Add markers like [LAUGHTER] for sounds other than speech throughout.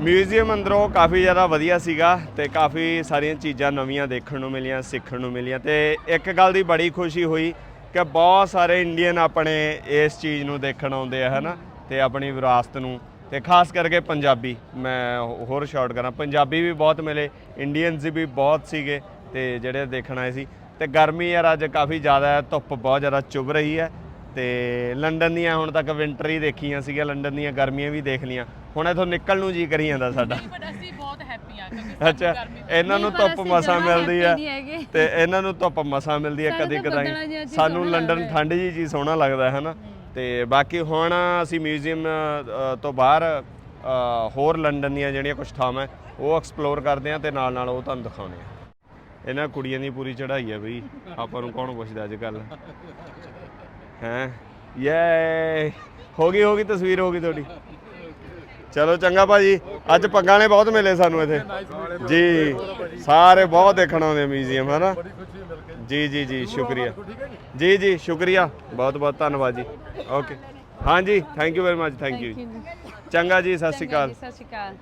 Museum ਅੰਦਰੋਂ ਕਾਫੀ ਜ਼ਿਆਦਾ ਵਧੀਆ ਸੀਗਾ ਤੇ ਕਾਫੀ ਸਾਰੀਆਂ ਚੀਜ਼ਾਂ ਨਵੀਆਂ ਦੇਖਣ ਨੂੰ ਮਿਲੀਆਂ, ਸਿੱਖਣ ਨੂੰ ਮਿਲੀਆਂ ਤੇ ਇੱਕ ਗੱਲ ਦੀ ਬੜੀ ਖੁਸ਼ੀ ਹੋਈ ਕਿ ਬਹੁਤ ਸਾਰੇ ਇੰਡੀਅਨ ਆਪਣੇ ਇਸ ਚੀਜ਼ ਨੂੰ ਦੇਖਣ ਆਉਂਦੇ ਆ, ਹਨਾ? ਤੇ ਆਪਣੀ ਵਿਰਾਸਤ ਨੂੰ ਤੇ ਖਾਸ ਕਰਕੇ ਪੰਜਾਬੀ। ਮੈਂ ਹੋਰ ਸ਼ਾਰਟ ਕਰਾਂ, ਪੰਜਾਬੀ ਵੀ ਬਹੁਤ ਮਿਲੇ ਇੰਡੀਅਨਸ ਵੀ ਬਹੁਤ ਸੀਗੇ ਤੇ ਜਿਹੜੇ ਦੇਖਣ ਆਏ ਸੀ। ਤੇ ਗਰਮੀ ਯਾਰ ਅੱਜ ਕਾਫੀ ਜ਼ਿਆਦਾ ਹੈ, ਧੁੱਪ ਬਹੁਤ ਜ਼ਿਆਦਾ ਚੁੱਭ ਰਹੀ ਹੈ ਤੇ ਲੰਡਨ ਦੀਆਂ ਹੁਣ ਤੱਕ ਵਿੰਟਰ ਹੀ ਦੇਖੀਆਂ ਸੀਗੀਆਂ, ਲੰਡਨ ਦੀਆਂ ਗਰਮੀਆਂ ਵੀ ਦੇਖ ਲੀਆਂ ਹੁਣ ਇਥੋਂ ਨਿਕਲਣ ਨੂੰ ਜੀ ਕਰੀ ਜਾਂਦਾ ਸਾਡਾ। ਬਟ ਅਸੀਂ ਬਹੁਤ ਹੈਪੀ ਆ ਕਿਉਂਕਿ ਸਾਨੂੰ ਅੱਛਾ ਗਰਮੀ ਇਹਨਾਂ ਨੂੰ ਨਹੀਂ, ਪਰ ਧੁੱਪ ਅਸੀਂ ਮਸਾਂ ਜਮਾਂ ਮਿਲਦੀ happy ਆ। ਨਹੀਂ ਹੈਗੇ। ਤੇ ਇਹਨਾਂ ਨੂੰ ਧੁੱਪ ਮਸਾਂ ਮਿਲਦੀ ਆ ਸਾਨੂੰ ਕਦੇ ਤਾਂ ਬੱਦਲਾਂ ਜਿਹਾ ਕਦਾਈ ਚੀਜ਼ ਸਾਨੂੰ ਸੋਹਣਾ ਲੰਡਨ ਲੱਗਦਾ। ਠੰਡ ਜੀ ਚੀਜ਼ ਸੋਹਣਾ ਲੱਗਦਾ ਹੈ ਹਨਾ? ਤੇ ਬਾਕੀ ਹੁਣ ਅਸੀਂ ਮਿਊਜ਼ੀਅਮ ਤੋਂ ਬਾਹਰ ਅ, ਹੋਰ ਲੰਡਨ ਦੀਆਂ ਜਿਹੜੀਆਂ ਕੁਝ ਥਾਵਾਂ ਹੈ, ਉਹ ਐਕਸਪਲੋਰ ਕਰਦੇ ਆ ਤੇ ਨਾਲ ਨਾਲ ਉਹ ਤੁਹਾਨੂੰ ਦਿਖਾਉਂਦੇ ਆ ਇਹਨਾਂ ਕੁੜੀਆਂ ਦੀ ਪੂਰੀ ਚੜ੍ਹਾਈ ਹੈ ਬਈ। ਆਪਾਂ ਨੂੰ ਕੌਣ ਪੁੱਛਦਾ ਅੱਜ ਕੱਲ ਹੈ? ਯੇ ਹੋ ਗਈ ਹੋ ਗਈ ਤਸਵੀਰ ਹੋ ਗਈ ਤੁਹਾਡੀ। ਚਲੋ ਚੰਗਾ ਭਾਜੀ। ਅੱਜ ਪੱਗਾਂ ਨੇ ਬਹੁਤ ਮਿਲੇ ਸਾਨੂੰ ਇੱਥੇ। ਜੀ ਸਾਰੇ ਬਹੁਤ ਦੇਖਣ ਆਉਂਦੇ ਮਿਊਜ਼ੀਅਮ ਹੈ ਨਾ ਜੀ ਜੀ ਜੀ ਸ਼ੁਕਰੀਆ। ਜੀ ਜੀ ਸ਼ੁਕਰੀਆ। ਬਹੁਤ ਬਹੁਤ ਧੰਨਵਾਦ ਜੀ। ਓਕੇ ਹਾਂਜੀ thank you very much thank you ਚੰਗਾ ਜੀ ਸਤਿ ਸ਼੍ਰੀ ਅਕਾਲ। ਸਤਿ ਸ਼੍ਰੀ ਅਕਾਲ।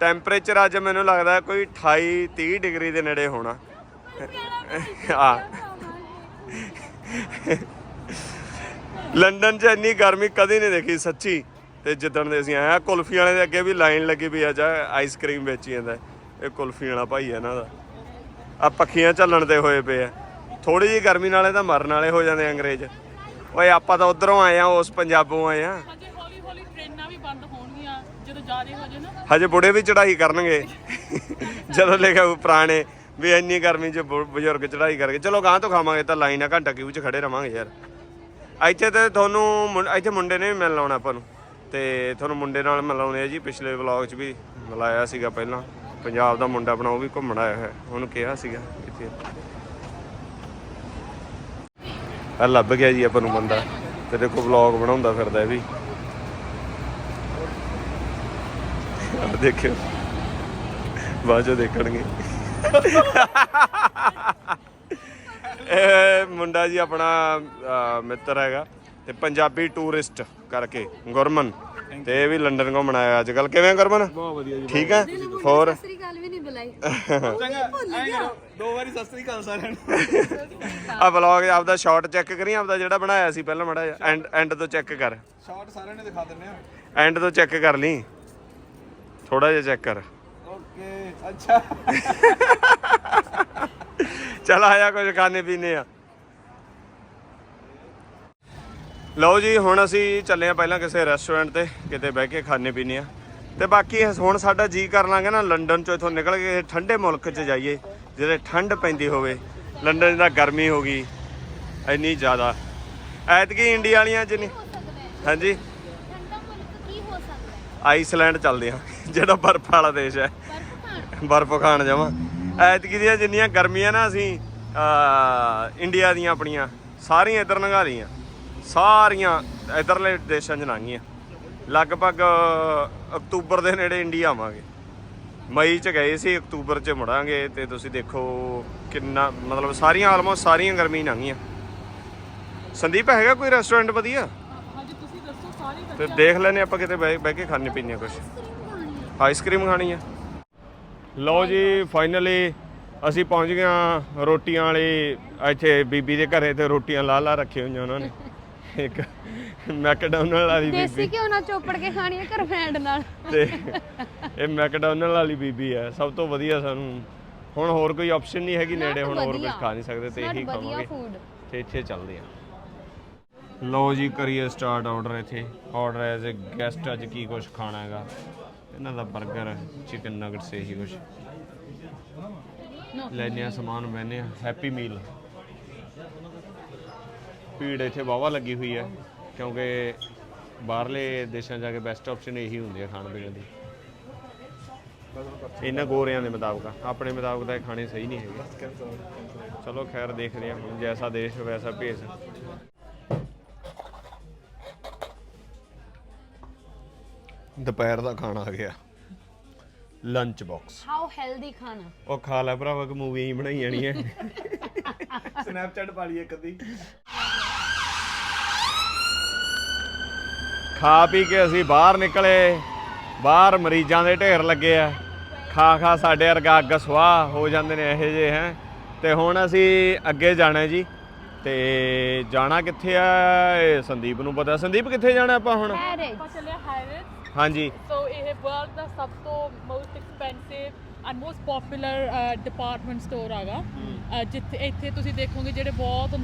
ਟੈਂਪਰੇਚਰ ਅੱਜ ਮੈਨੂੰ ਲੱਗਦਾ ਕੋਈ 28 30 ਡਿਗਰੀ ਦੇ ਨੇੜੇ ਹੋਣਾ। ਆ ਲੰਡਨ 'ਚ ਇੰਨੀ ਗਰਮੀ ਕਦੀ ਨਹੀਂ ਦੇਖੀ ਸੱਚੀ। ਤੇ ਜਿੱਦਣ ਦੇ ਅਸੀਂ ਆਏ ਆ ਕੁਲਫੀ ਵਾਲੇ ਦੇ ਅੱਗੇ ਵੀ ਲਾਈਨ ਲੱਗੀ ਵੀ ਆ ਜਾ ਆਈਸਕ੍ਰੀਮ ਵੇਚੀ ਜਾਂਦਾ। ਇਹ ਕੁਲਫੀ ਵਾਲਾ ਭਾਈ ਹੈ ਇਹਨਾਂ ਦਾ। ਆ ਪੱਖੀਆਂ ਝੱਲਣ ਤੇ ਹੋਏ ਪਏ ਆ। ਥੋੜੀ ਜੀ ਗਰਮੀ ਨਾਲੇ ਤਾਂ ਮਰਨ ਵਾਲੇ ਹੋ ਜਾਂਦੇ ਆ ਅੰਗਰੇਜ਼। ਓਏ ਆਪਾਂ ਤਾਂ ਉਧਰੋਂ ਆਏ ਆ ਉਸ ਪੰਜਾਬੋਂ ਆਏ ਆ। ਹਜੇ ਹੌਲੀ ਹੌਲੀ ਟ੍ਰੇਨਾਂ ਵੀ ਬੰਦ ਹੋਣਗੀਆਂ ਜਦੋਂ ਜ਼ਿਆਦਾ ਹੋ ਜਾਏ ਨਾ। ਹਜੇ ਬੁੜੇ ਵੀ ਚੜਾਈ ਕਰਨਗੇ। ਜਦੋਂ ਲਿਖਿਆ ਹੋਊ ਪੁਰਾਣੇ ਵੀ ਇੰਨੀ ਗਰਮੀ 'ਚ ਬਜ਼ੁਰਗ ਚੜਾਈ ਕਰਕੇ। ਚਲੋ ਗਾਂ ਤੋਂ ਖਾਵਾਂਗੇ ਤਾਂ ਲਾਈਨ ਆ ਘੰਟਾ ਕਿਊ 'ਚ ਖੜੇ ਰਵਾਂਗੇ ਯਾਰ। ਇੱਥੇ ਤੇ ਤੁਹਾਨੂੰ ਇੱਥੇ ਮੁੰਡੇ ਨੇ ਵੀ ਮਿਲਣ ਆਉਣਾ ਆਪਾਂ ਨੂੰ। ਤੇ ਤੁਹਾਨੂੰ ਮੁੰਡੇ ਨਾਲ ਮਿਲਾਉਣੇ ਆ ਜੀ, ਪਿਛਲੇ ਵਲੌਗ 'ਚ ਵੀ ਮਿਲਾਇਆ ਸੀਗਾ ਪਹਿਲਾਂ। ਪੰਜਾਬ ਦਾ ਮੁੰਡਾ ਆਪਣਾ, ਉਹ ਵੀ ਘੁੰਮਣ ਆਇਆ ਹੈ ਉਹਨੂੰ ਕਿਹਾ ਸੀਗਾ ਇੱਥੇ। ਆ ਲੱਭ ਗਿਆ ਜੀ ਆਪਾਂ ਨੂੰ ਬੰਦਾ। ਤੇ ਦੇਖੋ ਵਲੌਗ ਬਣਾਉਂਦਾ ਫਿਰਦਾ ਇਹ ਵੀ। ਆਹ ਦੇਖਿਓ। ਬਾਅਦ ਚੋਂ ਦੇਖਣਗੇ। ਇਹ ਮੁੰਡਾ ਜੀ ਆਪਣਾ ਮਿੱਤਰ ਹੈਗਾ। ਤੇ ਪੰਜਾਬੀ ਟੂਰਿਸਟ ਕਰਕੇ ਗੁਰਮਨ। ਤੇ ਇਹ ਵੀ ਲੰਡਨ ਘੁੰਮਣ ਆਇਆ ਅੱਜ ਕੱਲ ਕਿਵੇਂ ਗੁਰਮਨ? ਬਹੁਤ ਵਧੀਆ ਜੀ ਠੀਕ ਹੈ? ਹੋਰ? ਸਤਿ ਸ਼੍ਰੀ ਅਕਾਲ ਵੀ ਨਹੀਂ ਬੁਲਾਈ। [LAUGHS] ਦੋ ਵਾਰੀ ਸਤਿ ਸ੍ਰੀ ਅਕਾਲ ਸਾਰਿਆਂ ਨੂੰ। ਆ ਵਲੌਗ ਆਪਦਾ ਸ਼ਾਰਟ ਚੈੱਕ ਕਰੀ ਆਪਦਾ ਜਿਹੜਾ ਬਣਾਇਆ ਸੀ ਪਹਿਲਾਂ ਮੜਾ ਐਂਡ ਐਂਡ ਤੋਂ ਚੈੱਕ ਕਰ। ਸ਼ਾਰਟ ਸਾਰਿਆਂ ਨੇ ਦਿਖਾ ਦਿੰਨੇ ਆ। ਐਂਡ ਤੋਂ ਚੈੱਕ ਕਰ ਲਈ ਥੋੜਾ ਜਿਹਾ ਚੈੱਕ ਕਰ। ਓਕੇ ਅੱਛਾ। [LAUGHS] ਚਲ ਆਇਆ ਕੁਝ ਖਾਣੇ ਪੀਣੇ ਆ। ਲਓ ਜੀ, ਹੁਣ ਅਸੀਂ ਚੱਲੇ ਆ ਪਹਿਲਾਂ ਕਿਸੇ ਰੈਸਟੋਰੈਂਟ ਤੇ, ਕਿਤੇ ਬਹਿ ਕੇ ਖਾਣੇ ਪੀਣੇ ਆ ਤੇ ਬਾਕੀ ਹੁਣ ਸਾਡਾ ਜੀ ਕਰ ਲਾਂਗੇ ਨਾ, ਲੰਡਨ ਚੋਂ ਇਥੋਂ ਨਿਕਲ ਕੇ ਠੰਡੇ ਮੁਲਕ 'ਚ ਜਾਈਏ, ਜਿਹਦੇ ਠੰਡ ਪੈਂਦੀ ਹੋਵੇ। ਲੰਡਨ ਦਾ ਗਰਮੀ ਹੋ ਗਈ, ਇੰਨੀ ਜ਼ਿਆਦਾ। ਐਤਕੀ ਇੰਡੀਆ ਵਾਲੀਆਂ ਜਿੰਨੀ ਹਾਂਜੀ? ਆਈਸਲੈਂਡ ਚੱਲਦੇ ਆ ਜਿਹੜਾ ਬਰਫ਼ ਵਾਲਾ ਦੇਸ਼ ਹੈ। ਬਰਫ਼ ਖਾਣ ਜਾਵਾਂ। ਐਤਕੀ ਦੀਆਂ ਜਿੰਨੀਆਂ ਗਰਮੀਆਂ ਨਾ ਅਸੀਂ ਇੰਡੀਆ ਦੀਆਂ ਆਪਣੀਆਂ, ਸਾਰੀਆਂ ਇੱਧਰ ਲੰਘਾ ਲਈਆਂ ਸਾਰੀਆਂ ਇੱਧਰਲੇ ਦੇਸ਼ਾਂ 'ਚ ਲੰਘੀਆਂ। ਲਗਭਗ ਅਕਤੂਬਰ ਦੇ ਨੇੜੇ ਇੰਡੀਆ ਆਵਾਂਗੇ। ਮਈ 'ਚ ਗਏ ਸੀ, ਅਕਤੂਬਰ 'ਚ ਮੁੜਾਂਗੇ ਤੇ ਤੁਸੀਂ ਦੇਖੋ ਕਿੰਨਾ, ਮਤਲਬ ਸਾਰੀਆਂ ਆਲਮੋਸਟ ਸਾਰੀਆਂ ਗਰਮੀ ਲੰਘੀਆਂ। ਸੰਦੀਪ, ਹੈਗਾ ਕੋਈ ਰੈਸਟੋਰੈਂਟ ਵਧੀਆ? ਹਾਂਜੀ ਤੁਸੀਂ ਦੱਸੋ ਸਾਰੇ ਤੇ ਦੇਖ ਲੈਨੇ ਆਪਾਂ ਕਿਤੇ ਬਹਿ ਬਹਿ ਕੇ ਖਾਣੇ ਪੀਣੇ ਕੁਝ ਆਈਸਕ੍ਰੀਮ ਖਾਣੀ ਆ। ਲਓ ਜੀ ਫਾਈਨਲੀ ਅਸੀਂ ਪਹੁੰਚ ਗਏ ਹਾਂ ਰੋਟੀਆਂ ਵਾਲੀ, ਇੱਥੇ ਬੀਬੀ ਦੇ ਘਰੇ ਤੇ ਰੋਟੀਆਂ ਲਾ ਲਾ ਰੱਖੀਆਂ ਹੋਈਆਂ ਉਹਨਾਂ ਨੇ। ਇੱਕ ਮੈਕਡੋਨਲਡ ਵਾਲੀ ਦੇਸੀ ਬੀਬੀ ਘਿਓ ਨਾਲ ਚੋਪੜ ਕੇ ਖਾਣੀ ਹੈ ਕਰਫੈਂਡ ਨਾਲ। ਤੇ ਇਹ ਮੈਕਡੋਨਲਡ ਵਾਲੀ ਬੀਬੀ ਹੈ ਸਭ ਤੋਂ ਵਧੀਆ ਸਾਨੂੰ। ਹੁਣ ਹੋਰ ਕੋਈ ਆਪਸ਼ਨ ਨਹੀਂ ਹੈਗੀ ਨੇੜੇ ਹੁਣ ਹੋਰ ਕੁਝ ਖਾ ਨਹੀਂ ਸਕਦੇ ਤੇ ਇਹੀ ਵਧੀਆ ਖਾਵਾਂਗੇ। ਤੇ ਇੱਥੇ ਚੱਲਦੇ ਆ ਲਓ ਜੀ ਕਰੀਏ ਸਟਾਰਟ ਆਰਡਰ ਇੱਥੇ। ਆਰਡਰ ਐਜ਼ ਅ ਗੈਸਟ ਅੱਜ ਕੀ ਕੁਝ ਖਾਣਾ ਹੈਗਾ। ਇਹਨਾਂ ਦਾ 버ਗਰ ਚਿਕਨ ਨਗਟਸ ਇਹੀ ਕੁਝ ਲੈਨੇ ਆ ਸਮਾਨ ਮੈਨੇ ਹੈਪੀ ਮੀਲ ਭੀੜ ਇੱਥੇ ਵਾਵਾ ਲੱਗੀ ਹੋਈ ਹੈ ਕਿਉਂਕਿ ਬਾਹਰਲੇ ਦੇਸ਼ਾਂ ਜਾ ਕੇ ਬੈਸਟ ਆਪਸ਼ਨ ਇਹੀ ਹੁੰਦੀ ਹੈ ਖਾਣ ਪੀਣ ਦੀ। ਇਹਨਾਂ ਗੋਰਿਆਂ ਦੇ ਮੁਤਾਬਕ ਆਪਣੇ ਮੁਤਾਬਕ ਤਾਂ ਇਹ ਖਾਣੇ ਸਹੀ ਨਹੀਂ ਹੈਗੇ। ਚਲੋ ਖੈਰ ਦੇਖਦੇ ਹਾਂ ਹੁਣ ਜੈਸਾ ਦੇਸ਼ ਵੈਸਾ ਭੇਸ। ਦੁਪਹਿਰ ਦਾ ਖਾਣਾ ਆ ਗਿਆ। ਲੰਚ ਬਾਕਸ ਹਾਊ ਹੈਲਦੀ ਖਾਣਾ? ਉਹ ਖਾ ਲੈ ਭਰਾਵਾ ਕਿ ਮੂਵੀ ਹੀ ਬਣਾਈ ਜਾਣੀ ਹੈ। ਸਨੈਪਚੈਟ ਪਾ ਲਈ ਇੱਕ ਅੱਧੀ। ਖਾ ਪੀ ਕੇ ਅਸੀਂ ਬਾਹਰ ਨਿਕਲੇ। ਬਾਹਰ ਮਰੀਜ਼ਾਂ ਦੇ ਢੇਰ ਲੱਗੇ ਆ। ਖਾ ਖਾ ਸਾਡੇ ਵਰਗਾ ਅੱਗ ਸਵਾਹ ਹੋ ਜਾਂਦੇ ਨੇ ਇਹੋ ਜਿਹੇ ਹੈ। ਤੇ ਹੁਣ ਅਸੀਂ ਅੱਗੇ ਜਾਣਾ ਜੀ। ਤੇ ਜਾਣਾ ਕਿੱਥੇ ਆ? ਇਹ ਸੰਦੀਪ ਨੂੰ ਪਤਾ। ਸੰਦੀਪ ਕਿੱਥੇ ਜਾਣਾ ਆਪਾਂ ਹੁਣ? ਆਪਾਂ ਹਾਈਵੇਜ਼ ਹਾਂਜੀ। ਸੋ ਇਹ ਵਰਲਡ ਦਾ ਸਭ ਤੋਂ most expensive and most popular department store uh ਜਿੱਥੇ ਇੱਥੇ ਤੁਸੀਂ ਦੇਖੋਗੇ ਜਿਹੜੇ ਬਹੁਤ